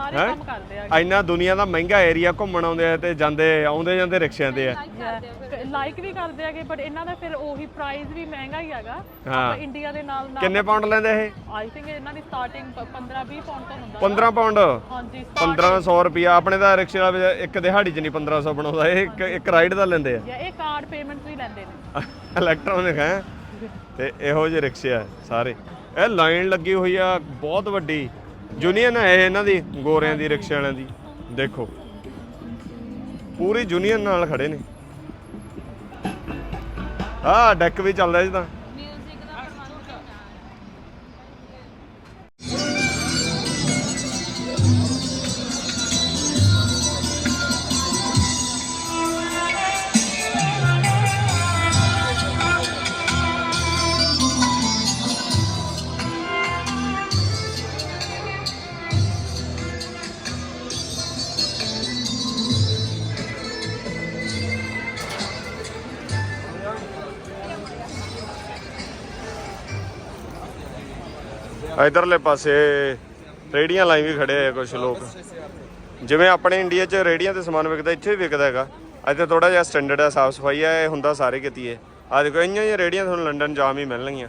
ਸਾਰੇ ਹੈਂ? ਕੰਮ ਕਰਦੇ ਆ ਇੰਨਾ ਦੁਨੀਆ ਦਾ ਮਹਿੰਗਾ ਏਰੀਆ ਘੁੰਮਣ ਆਉਂਦੇ ਆ ਤੇ ਜਾਂਦੇ ਆਉਂਦੇ ਜਾਂਦੇ ਰਿਕਸ਼ਿਆਂ ਤੇ ਆ। ਲਾਈਕ ਵੀ ਕਰਦੇ ਹੈਗੇ ਬਟ ਇਹਨਾਂ ਦਾ ਫਿਰ ਉਹੀ ਪ੍ਰਾਈਸ ਵੀ ਮਹਿੰਗਾ ਹੀ ਹੈਗਾ। ਹਾਂ। ਆਪਾਂ ਇੰਡੀਆ ਦੇ ਨਾਲ ਨਾਲ ਕਿੰਨੇ ਪਾਉਂਡ ਲੈਂਦੇ ਇਹ? ਆਈ ਥਿੰਕ ਇਹਨਾਂ ਦੀ ਸਟਾਰਟਿੰਗ 15 20 ਪਾਉਂਡ ਤੋਂ ਹੁੰਦਾ। 15 ਪਾਉਂਡ ਹਾਂਜੀ 1500 ਰੁਪਿਆ ਆਪਣੇ ਦਾ ਰਿਕਸ਼ੇ ਵਾਲਾ ਇੱਕ ਦਿਹਾੜੀ 'ਚ ਨਹੀਂ 1500 ਬਣਾਉਂਦਾ। ਇਹ ਇੱਕ ਇੱਕ ਰਾਈਡ ਦਾ ਲੈਂਦੇ ਆ। ਜਾਂ ਇਹ ਕਾਰਡ ਪੇਮੈਂਟਸ ਵੀ ਲੈਂਦੇ ਨੇ। [LAUGHS] ਇਲੈਕਟ੍ਰੋਨਿਕ ਹੈ? ਤੇ ਇਹੋ ਜਿਹੇ ਰਿਕਸ਼ੇ ਆ ਸਾਰੇ। ਇਹ ਲਾਈਨ ਲੱਗੀ ਹੋਈ ਆ ਬਹੁਤ ਵੱਡੀ। ਯੂਨੀਅਨ ਹੈ ਇਹ ਇਹਨਾਂ ਦੀ, ਗੋਰਿਆਂ ਦੀ, ਰਿਕਸ਼ੇ ਵਾਲਿਆਂ ਦੀ। ਦੇਖੋ। ਪੂਰੀ ਯੂਨੀਅਨ ਨਾਲ ਖੜੇ ਨੇ। ਆਹ, ਡੈਕ ਵੀ ਚੱਲਦਾ ਜੀ ਤਾਂ। ਇਧਰਲੇ ਪਾਸੇ ਰੇੜੀਆਂ ਲਾਈ ਵੀ ਖੜੇ ਆ ਕੁਝ ਲੋਕ। ਜਿਵੇਂ ਆਪਣੇ ਇੰਡੀਆ 'ਚ ਰੇੜੀਆਂ ਤੇ ਸਮਾਨ ਵਿਕਦਾ ਇੱਥੇ ਵੀ ਵਿਕਦਾ ਹੈਗਾ। ਇੱਥੇ ਥੋੜਾ ਜਿਹਾ ਸਟੈਂਡਰਡ ਹੈ ਸਾਫ਼ ਸਫ਼ਾਈ ਹੈ ਇਹ ਹੁੰਦਾ ਸਾਰੇ ਕਿਤੇ ਹੈ ਆ ਦੇਖੋ ਇੰਨੀਆਂ ਹੀ ਰੇੜੀਆਂ ਤੁਹਾਨੂੰ ਲੰਡਨ ਜਾਮ ਹੀ ਮਿਲਣਗੀਆਂ।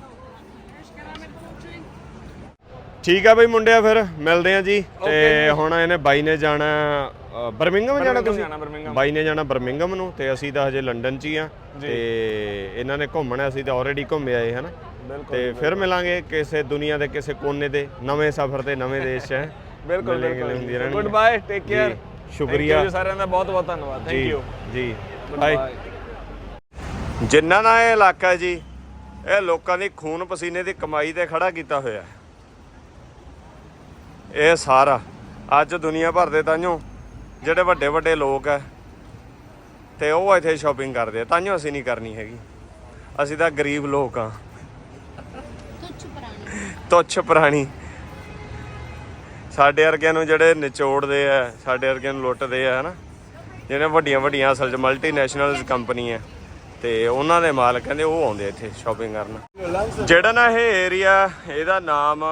ਠੀਕ ਆ ਬਈ ਮੁੰਡਿਆ ਫਿਰ ਮਿਲਦੇ ਆ ਜੀ। ਤੇ ਹੁਣ ਇਹਨੇ ਬਾਈ ਨੇ ਜਾਣਾ ਬਰਮਿੰਗਮ ਜਾਣਾ ਤੁਸੀਂ। ਬਾਈ ਨੇ ਜਾਣਾ ਬਰਮਿੰਗਮ ਨੂੰ ਤੇ ਅਸੀਂ ਤਾਂ ਹਜੇ ਲੰਡਨ 'ਚ ਹੀ ਆ। ਤੇ ਇਹਨਾਂ ਨੇ ਘੁੰਮਣਾ ਅਸੀਂ ਤਾਂ ਆਲਰੇਡੀ ਘੁੰਮ ਆਏ ਹਨਾ? ਤੇ ਫਿਰ ਮਿਲਾਂਗੇ ਕਿਸੇ ਦੁਨੀਆ ਦੇ ਕਿਸੇ ਕੋਨੇ ਦੇ ਨਵੇਂ ਸਫ਼ਰ ਤੇ ਨਵੇਂ ਦੇਸ਼ 'ਚ ਹੈ। [LAUGHS] ਬਿਲਕੁਲ ਬਿਲਕੁਲ। ਗੁੱਡ ਬਾਏ ਟੇਕ ਕੇਅਰ ਜੀ, ਸ਼ੁਕਰੀਆ। ਸਾਰਿਆਂ ਦਾ ਬਹੁਤ ਬਹੁਤ ਧੰਨਵਾਦ। ਥੈਂਕ ਯੂ ਜੀ। ਬਾਏ ਜਿੰਨਾ ਦਾ ਇਹ ਇਲਾਕਾ ਜੀ ਇਹ ਲੋਕਾਂ ਦੀ ਖੂਨ ਪਸੀਨੇ ਦੀ ਕਮਾਈ ਤੇ ਖੜਾ ਕੀਤਾ ਹੋਇਆ ਹੈ। ਇਹ ਸਾਰਾ ਅੱਜ ਦੁਨੀਆ ਭਰ ਦੇ ਤਾਂਿਓ ਜਿਹੜੇ ਵੱਡੇ ਵੱਡੇ ਲੋਕ ਹੈ ਤੇ ਉਹ ਇੱਥੇ ਸ਼ਾਪਿੰਗ ਕਰਦੇ ਆ। ਤਾਂਿਓ ਅਸੀਂ ਨਹੀਂ ਕਰਨੀ ਹੈਗੀ। ਅਸੀਂ ਤਾਂ ਗਰੀਬ ਲੋਕ ਆ ਤੁੱਛ ਪ੍ਰਾਣੀ। ਸਾਡੇ ਵਰਗਿਆਂ ਨੂੰ ਜਿਹੜੇ ਨਿਚੋੜਦੇ ਆ, ਸਾਡੇ ਵਰਗਿਆਂ ਨੂੰ ਲੁੱਟਦੇ ਆ, ਹਨਾ? ਜਿਹੜੇ ਵੱਡੀਆਂ ਵੱਡੀਆਂ ਅਸਲ 'ਚ ਮਲਟੀਨੈਸ਼ਨਲਸ ਕੰਪਨੀ ਹੈ ਤੇ ਉਹਨਾਂ ਦੇ ਮਾਲਕ ਕਹਿੰਦੇ ਉਹ ਆਉਂਦੇ ਇੱਥੇ ਸ਼ਾਪਿੰਗ ਕਰਨ। ਜਿਹੜਾ ਨਾ ਇਹ ਏਰੀਆ ਇਹਦਾ ਨਾਮ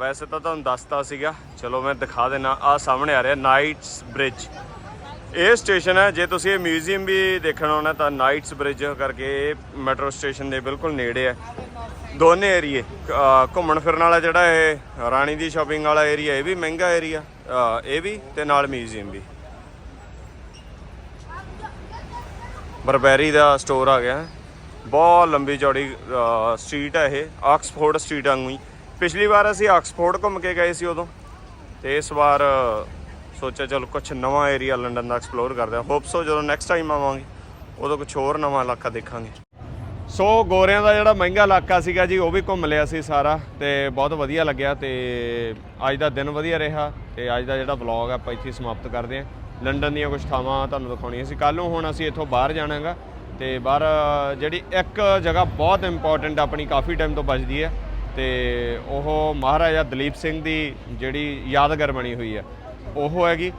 ਵੈਸੇ ਤਾਂ ਤੁਹਾਨੂੰ ਦੱਸਤਾ ਸੀਗਾ। ਚਲੋ ਮੈਂ ਦਿਖਾ ਦੇਣਾ ਆ ਸਾਹਮਣੇ ਆ ਰਿਹਾ ਨਾਈਟਸ ਬ੍ਰਿਜ ਇਹ ਸਟੇਸ਼ਨ ਹੈ ਜੇ ਤੁਸੀਂ ਇਹ ਮਿਊਜ਼ੀਅਮ ਵੀ ਦੇਖਣ ਆਉਣਾ ਤਾਂ ਨਾਈਟਸ ਬ੍ਰਿਜ ਕਰਕੇ ਮੈਟਰੋ ਸਟੇਸ਼ਨ ਦੇ ਬਿਲਕੁਲ ਨੇੜੇ ਹੈ ਦੋਨੇ ਏਰੀਏ ਘੁੰਮਣ ਫਿਰਨ ਵਾਲਾ ਜਿਹੜਾ ਇਹ ਰਾਣੀ ਦੀ ਸ਼ਾਪਿੰਗ ਵਾਲਾ ਏਰੀਆ, ਇਹ ਵੀ ਮਹਿੰਗਾ ਏਰੀਆ ਇਹ ਵੀ ਤੇ ਨਾਲ ਮਿਊਜ਼ੀਅਮ ਵੀ। ਬਰਬੈਰੀ ਦਾ ਸਟੋਰ ਆ ਗਿਆ। ਬਹੁਤ ਲੰਬੀ ਚੌੜੀ ਸਟਰੀਟ ਹੈ ਇਹ, ਆਕਸਫੋਰਡ ਸਟਰੀਟ ਵਾਂਗੂ ਹੀ। ਪਿਛਲੀ ਵਾਰ ਅਸੀਂ ਆਕਸਫੋਰਡ ਘੁੰਮ ਕੇ ਗਏ ਸੀ ਉਦੋਂ, ਤੇ ਇਸ ਵਾਰ ਸੋਚਿਆ ਚਲੋ ਕੁਝ ਨਵਾਂ ਏਰੀਆ ਲੰਡਨ ਦਾ ਐਕਸਪਲੋਰ ਕਰਦੇ ਹਾਂ। ਹੋਪਸੋ ਜਦੋਂ ਨੈਕਸਟ ਟਾਈਮ ਆਵਾਂਗੇ, ਉਦੋਂ ਕੁਝ ਹੋਰ ਨਵਾਂ ਇਲਾਕਾ ਦੇਖਾਂਗੇ। ਸੋ ਗੋਰਿਆਂ ਦਾ ਜਿਹੜਾ ਮਹਿੰਗਾ ਇਲਾਕਾ ਸੀਗਾ ਜੀ, ਉਹ ਵੀ ਘੁੰਮ ਲਿਆ ਸੀ ਸਾਰਾ ਤੇ ਬਹੁਤ ਵਧੀਆ ਲੱਗਿਆ ਤੇ ਅੱਜ ਦਾ ਦਿਨ ਵਧੀਆ ਰਿਹਾ ਤੇ ਅੱਜ ਦਾ ਜਿਹੜਾ ਵਲੌਗ ਆਪਾਂ ਇੱਥੇ ਸਮਾਪਤ ਕਰਦੇ ਹਾਂ। ਲੰਡਨ ਦੀਆਂ ਕੁਝ ਥਾਵਾਂ ਤੁਹਾਨੂੰ ਦਿਖਾਉਣੀਆਂ ਸੀ। ਕੱਲ ਨੂੰ ਹੁਣ ਅਸੀਂ ਇੱਥੋਂ ਬਾਹਰ ਜਾਣਾਗਾ ਤੇ ਬਾਹਰ, ਜਿਹੜੀ ਇੱਕ ਜਗ੍ਹਾ ਬਹੁਤ ਇੰਪੋਰਟੈਂਟ ਆਪਣੀ ਕਾਫੀ ਟਾਈਮ ਤੋਂ ਬਚਦੀ ਹੈ ਤੇ ਉਹ ਮਹਾਰਾਜਾ ਦਲੀਪ ਸਿੰਘ ਦੀ ਜਿਹੜੀ ਯਾਦਗਾਰ ਬਣੀ ਹੋਈ ਹੈ, ਉਹ ਹੈਗੀ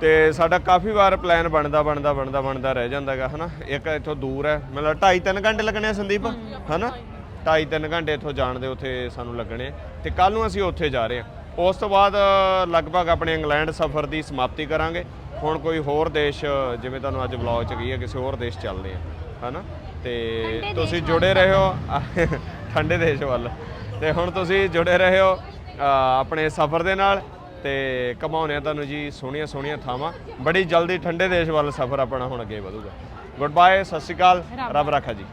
ਤੇ ਸਾਡਾ ਕਾਫੀ ਵਾਰ ਪਲਾਨ ਬਣਦਾ ਬਣਦਾ ਬਣਦਾ ਬਣਦਾ ਰਹਿ ਜਾਂਦਾਗਾ ਹਨਾ? ਇੱਕ ਇੱਥੋਂ ਦੂਰ ਹੈ ਮਤਲਬ 2.5 3 ਘੰਟੇ ਲੱਗਣੇ ਆ ਸੰਦੀਪ ਹਨਾ? 2.5 3 ਘੰਟੇ ਇੱਥੋਂ ਜਾਣ ਦੇ ਉੱਥੇ ਸਾਨੂੰ ਲੱਗਣੇ ਤੇ ਕੱਲ ਨੂੰ ਅਸੀਂ ਉੱਥੇ ਜਾ ਰਹੇ ਹਾਂ। ਉਸ ਤੋਂ ਬਾਅਦ ਲਗਭਗ ਆਪਣੇ ਇੰਗਲੈਂਡ ਸਫ਼ਰ ਦੀ ਸਮਾਪਤੀ ਕਰਾਂਗੇ। ਹੁਣ ਕੋਈ ਹੋਰ ਦੇਸ਼ ਜਿਵੇਂ ਤੁਹਾਨੂੰ ਅੱਜ ਵਲੌਗ ਚ ਗਈ ਹੈ ਕਿਸੇ ਹੋਰ ਦੇਸ਼ ਚੱਲਦੇ ਆ ਹਨਾ? ਤੇ ਤੁਸੀਂ ਜੁੜੇ ਰਹੋ। [LAUGHS] ਠੰਡੇ ਦੇਸ਼ ਵੱਲ। ਤੇ ਹੁਣ ਤੁਸੀਂ ਜੁੜੇ ਰਹੋ ਅ, ਆਪਣੇ ਸਫ਼ਰ ਦੇ ਨਾਲ। ਤੇ ਆ ਤੁਹਾਨੂੰ ਜੀ ਸੋਹਣੀਆਂ ਸੋਹਣੀਆਂ ਥਾਵਾਂ। ਬੜੀ ਜਲਦੀ ਠੰਡੇ ਦੇਸ਼ ਵੱਲ ਸਫ਼ਰ ਆਪਣਾ ਹੁਣ ਅੱਗੇ ਵਧੂਗਾ। ਗੁੱਡ ਬਾਏ ਸਤਿ ਸ਼੍ਰੀ ਅਕਾਲ। ਰੱਬ ਰਾਖਾ ਜੀ।